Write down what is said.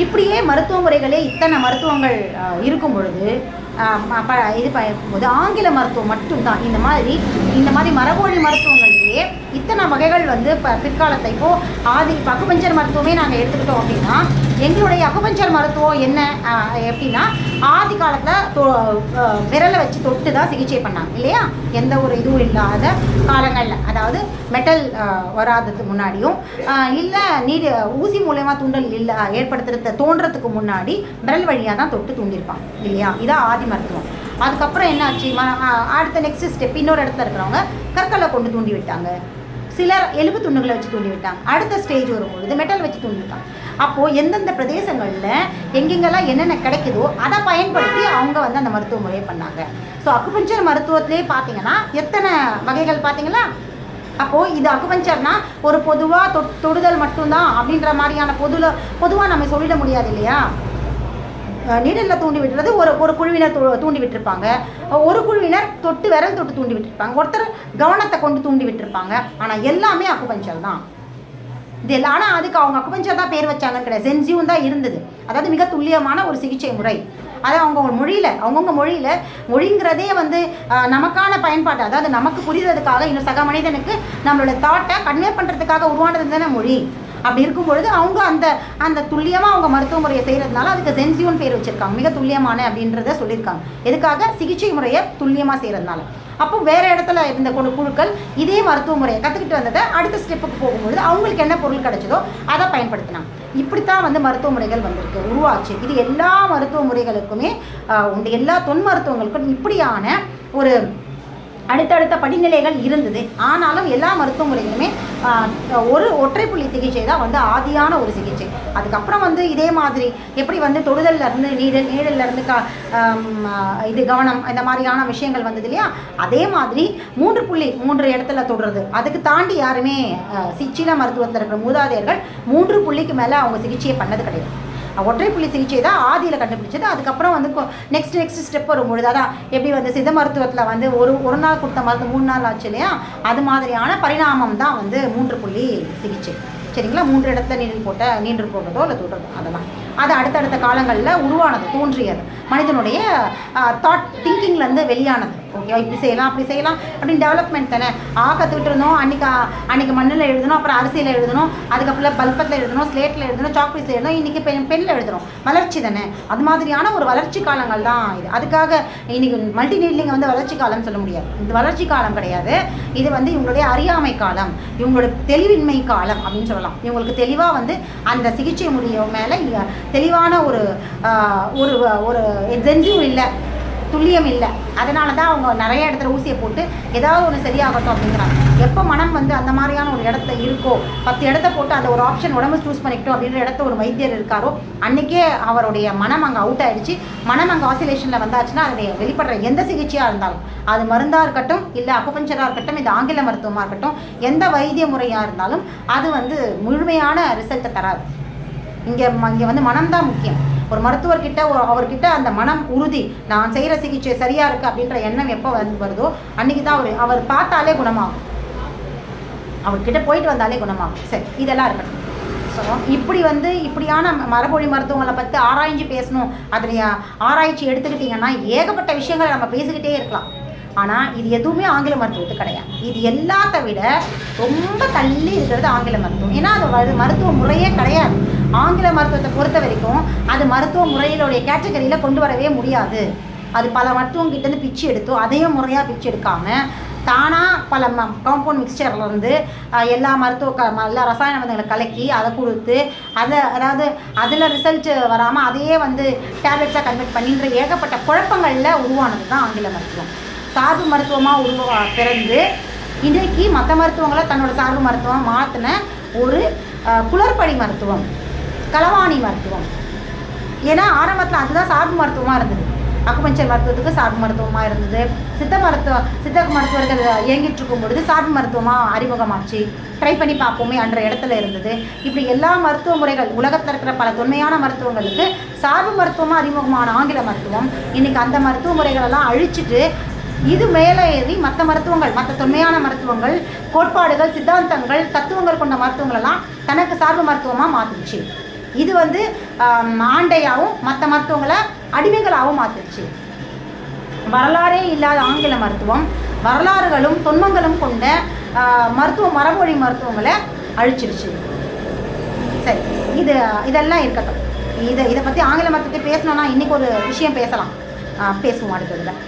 இப்படியே மருத்துவ முறைகளே இத்தனை மருத்துவங்கள் இருக்கும் பொழுது ப- இது போது ஆங்கில மருத்துவம் மட்டும்தான். இந்த மாதிரி இந்த மாதிரி மரபொழி மருத்துவங்கள்லேயே இத்தனை வகைகள் வந்து இப்போ பிற்காலத்தை இப்போது ஆதி பக்குபஞ்சர் மருத்துவமே நாங்கள் எடுத்துக்கிட்டோம் அப்படின்னா எங்களுடைய அகபஞ்சர் மருத்துவம் என்ன? எப்படின்னா ஆதி காலத்தில் விரலை வச்சு தொட்டு தான் சிகிச்சை பண்ணாங்க இல்லையா? எந்த ஒரு இதுவும் இல்லாத காலங்களில். அதாவது மெட்டல் வராததுக்கு முன்னாடியும் இல்லை நீர் ஊசி மூலயமா தூண்டல் இல்லை ஏற்படுத்துறது தோன்றதுக்கு முன்னாடி விரல் வழியாக தான் தொட்டு தூண்டிருப்பாங்க இல்லையா? இதான் ஆதி மருத்துவம். அதுக்கப்புறம் என்னாச்சு ம அடுத்த நெக்ஸ்ட் ஸ்டெப் இன்னொரு இடத்துல இருக்கிறவங்க கற்களை கொண்டு தூண்டி விட்டாங்க. சிலர் எலும்பு துண்டுகளை வச்சு தூண்டி விட்டாங்க. அடுத்த ஸ்டேஜ் வரும்பொழுது மெட்டல் வச்சு தூண்டி விட்டாங்க அப்போது எந்தெந்த பிரதேசங்களில் எங்கெங்கெல்லாம் என்னென்ன கிடைக்குதோ அதை பயன்படுத்தி அவங்க வந்து அந்த மருத்துவ முறையை பண்ணாங்க. ஸோ அக்குபஞ்சர் மருத்துவத்திலே பார்த்தீங்கன்னா எத்தனை வகைகள் பார்த்தீங்களா? அப்போது இது அக்குபஞ்சர்னா ஒரு பொதுவாக தொ தொடுதல் மட்டும்தான் அப்படின்ற மாதிரியான பொதுல பொதுவாக நம்ம சொல்லிட முடியாது இல்லையா? நீடலில் தூண்டி விட்டுறது ஒரு ஒரு குழுவினர் தூ தூண்டி விட்டுருப்பாங்க. ஒரு குழுவினர் தொட்டு விரல் தொட்டு தூண்டி விட்டுருப்பாங்க. ஒருத்தர் கவனத்தை கொண்டு தூண்டி விட்டுருப்பாங்க. ஆனால் எல்லாமே அக்குபஞ்சர் தான். இது ஆனால் அதுக்கு அவங்க அக்குபஞ்சா தான் பேர் வச்சாங்கன்னு கிடையாது. சென்சியும் தான் இருந்தது. அதாவது மிக துல்லியமான ஒரு சிகிச்சை முறை. அது அவங்கவுங்க மொழியில் அவங்கவுங்க மொழியில் மொழிங்கிறதே வந்து நமக்கான பயன்பாடு. அதாவது நமக்கு புரிகிறதுக்காக இன்னும் சக மனிதனுக்கு நம்மளோட தாட்டை கன்வே பண்ணுறதுக்காக உருவானது தானே மொழி. அப்படி இருக்கும் பொழுது அவங்க அந்த அந்த துல்லியமாக அவங்க மருத்துவ முறையை செய்கிறதுனால அதுக்கு சென்சியூன் பேர் வச்சுருக்காங்க. மிக துல்லியமான அப்படின்றத சொல்லியிருக்காங்க. எதுக்காக? சிகிச்சை முறையை துல்லியமாக செய்கிறதுனால அப்போ வேறு இடத்துல இருந்த குழு குழுக்கள் இதே மருத்துவ முறையை கற்றுக்கிட்டு வந்ததை அடுத்த ஸ்டெப்புக்கு போகும்பொழுது அவங்களுக்கு என்ன பொருள் கிடைச்சதோ அதை பயன்படுத்தினாங்க. இப்படித்தான் வந்து மருத்துவ முறைகள் வந்திருக்கு. உருவாச்சு. இது எல்லா மருத்துவ முறைகளுக்குமே உண்டு. எல்லா தொன் மருத்துவங்களுக்கும் இப்படியான ஒரு அடுத்தடுத்த படிநிலைகள் இருந்தது. ஆனாலும் எல்லா மருத்துவ முறைகளுமே ஒரு ஒற்றை புள்ளி சிகிச்சை தான் வந்து ஆதியான ஒரு சிகிச்சை. அதுக்கப்புறம் வந்து இதே மாதிரி எப்படி வந்து தொடுதல்ல இருந்து நீடல் நீழல்ல இருந்து க இது கவனம் இந்த மாதிரியான விஷயங்கள் வந்தது இல்லையா? அதே மாதிரி மூன்று புள்ளி மூன்று இடத்துல தொடுறது. அதுக்கு தாண்டி யாருமே சிச்சில மருத்துவத்தில் இருக்கிற மூதாதையர்கள் மூன்று புள்ளிக்கு மேலே அவங்க சிகிச்சையை பண்ணது கிடையாது. ஒற்றை புள்ளி சிகிச்சை தான் ஆதியில் கண்டுபிடிச்சது. அதுக்கப்புறம் வந்து நெக்ஸ்ட் நெக்ஸ்ட் ஸ்டெப் வரும்பொழுது அதான் எப்படி வந்து சித்த மருத்துவத்தில் வந்து ஒரு ஒரு நாள் கொடுத்த மருந்து மூணு நாள் ஆச்சு இல்லையா? அது மாதிரியான பரிணாமம் தான் வந்து மூன்று புள்ளி சிகிச்சை. சரிங்களா? மூன்று இடத்துல நீரில் போட்ட நீண்டு போடுறதோ இல்லை தொடுறதோ அதெல்லாம். அது அடுத்தடுத்த காலங்களில் உருவானது தோன்றியது. மனிதனுடைய தாட் திங்கிங்லேருந்து வெளியானது. ஓகே இப்படி செய்யலாம் அப்படி செய்யலாம் அப்படின்னு டெவலப்மெண்ட் தானே. ஆ கற்றுக்கிட்டு இருந்தோம் அன்றைக்கி அன்றைக்கி மண்ணில் எழுதணும் அப்புறம் அரிசியில் எழுதணும் அதுக்கப்புறம் பல்பத்தில் எழுதணும் ஸ்லேட்டில் எழுதணும் சாக்பீஸில் எழுதணும் இன்றைக்கி பென் பெண்ணில் எழுதணும் வளர்ச்சி தானே. அது மாதிரியான ஒரு வளர்ச்சி காலங்கள் தான் இது. அதுக்காக இன்றைக்கி மல்டி நீட்லிங்க வந்து வளர்ச்சி காலம்னு சொல்ல முடியாது. இது வளர்ச்சி காலம் கிடையாது. இது வந்து இவங்களுடைய அறியாமை காலம் இவங்களோட தெளிவின்மை காலம் அப்படின்னு சொல்லலாம் இவங்களுக்கு தெளிவாக வந்து அந்த சிகிச்சை முடிய மேலே தெளிவான ஒரு ஒரு ஒரு எக்ஸென்சிவ் இல்லை. துல்லியம் இல்லை அதனால தான் அவங்க நிறைய இடத்துல ஊசியை போட்டு ஏதாவது ஒன்று சரியாகட்டும் அப்படிங்கிறாங்க. எப்போ மனம் வந்து அந்த மாதிரியான ஒரு இடத்த இருக்கோ பத்து இடத்த போட்டு அந்த ஒரு ஆப்ஷன் உடம்பு சூஸ் பண்ணிக்கிட்டோம் அப்படின்ற இடத்த ஒரு வைத்தியர் இருக்காரோ அன்றைக்கே அவருடைய மனம் அங்கே அவுட் ஆயிடுச்சு. மனம் அங்கே ஆசிலேஷனில் வந்தாச்சுன்னா அதனுடைய வெளிப்படுற எந்த சிகிச்சையாக இருந்தாலும் அது மருந்தாக இருக்கட்டும் இல்லை அக்குபஞ்சராக இருக்கட்டும் இது ஆங்கில மருத்துவமாக இருக்கட்டும் எந்த வைத்திய முறையாக இருந்தாலும் அது வந்து முழுமையான ரிசல்ட்டை தராது. இங்கே இங்கே வந்து மனம்தான் முக்கியம். ஒரு மருத்துவர்கிட்ட ஒரு அவர்கிட்ட அந்த மனம் உறுதி நான் செய்கிற சிகிச்சை சரியாக இருக்குது அப்படின்ற எண்ணம் எப்போ வந்து வருதோ அன்றைக்கி தான் அவர் அவர் பார்த்தாலே குணமாகும். அவர்கிட்ட போயிட்டு வந்தாலே குணமாகும். சரி இதெல்லாம் இருக்கட்டும். ஸோ இப்படி வந்து இப்படியான மரபொழி மருத்துவங்களை பற்றி ஆராய்ஞ்சு பேசணும். அதில் ஆராய்ச்சி எடுத்துக்கிட்டிங்கன்னா ஏகப்பட்ட விஷயங்களை நம்ம பேசிக்கிட்டே இருக்கலாம். ஆனால் இது எதுவுமே ஆங்கில மருத்துவத்துக்கு கிடையாது. இது எல்லாத்த விட ரொம்ப தள்ளி இருக்கிறது ஆங்கில மருத்துவம். ஏன்னா அது மருத்துவ முறையே கிடையாது. ஆங்கில மருத்துவத்தை பொறுத்த வரைக்கும் அது மருத்துவ முறையிலுடைய கேட்டகரியில் கொண்டு வரவே முடியாது. அது பல மருத்துவம் கிட்டேருந்து பிச்சு எடுத்தோ அதையும் முறையாக பிச்சு எடுக்காமல் தானாக பல ம காம்பவுண்ட் மிக்சர்லேருந்து எல்லா மருத்துவ க ம- எல்லா ரசாயன மருந்துகளை கலக்கி அதை கொடுத்து அதை அதாவது அதில் ரிசல்ட் வராமல் அதையே வந்து டேப்லெட்ஸாக கன்வெர்ட் பண்ணின்ற ஏகப்பட்ட குழப்பங்களில் உருவானது தான் ஆங்கில மருத்துவம். சார்பு மருத்துவமாக உருவா பிறந்து இன்றைக்கு மற்ற மருத்துவங்களை தன்னோட சார்பு மருத்துவம் மாற்றின ஒரு குளறுபடி மருத்துவம். களவாணி மருத்துவம். ஏன்னா ஆரம்பத்தில் அதுதான் சார்பு மருத்துவமாக இருந்தது. அக்குபஞ்சர் மருத்துவத்துக்கு சார்பு மருத்துவமாக இருந்தது. சித்த மருத்துவ சித்த மருத்துவர்கள் இயங்கிட்டு இருக்கும் பொழுது சார்பு மருத்துவமாக அறிமுகமாச்சு. ட்ரை பண்ணி பார்ப்போமே அன்ற இடத்துல இருந்தது. இப்படி எல்லா மருத்துவ முறைகள் உலகத்தில் இருக்கிற பல தொன்மையான மருத்துவங்களுக்கு சார்பு மருத்துவமாக அறிமுகமான ஆங்கில மருத்துவம். இன்னைக்கு அந்த மருத்துவ முறைகளெல்லாம் அழிச்சிட்டு இது மேலே ஏறி மற்ற மருத்துவங்கள் மற்ற தொன்மையான மருத்துவங்கள் கோட்பாடுகள் சித்தாந்தங்கள் தத்துவங்கள் கொண்ட மருத்துவங்களெல்லாம் தனக்கு சார்பு மருத்துவமாக மாற்றுச்சு இது வந்து ஆண்டையாகவும் மற்ற மருத்துவங்களை அடிமைகளாகவும் மாற்றிடுச்சு வரலாறே இல்லாத ஆங்கில மருத்துவம் வரலாறுகளும் தொன்மங்களும் கொண்ட மருத்துவ மரபொழி மருத்துவங்களை அழிச்சிருச்சு. சரி இது இதெல்லாம் இருக்கட்டும். இதை இதை பற்றி ஆங்கில மருத்துவத்தை பேசணும்னா இன்றைக்கி ஒரு விஷயம் பேசலாம். பேசுவோம் அடுத்ததில்.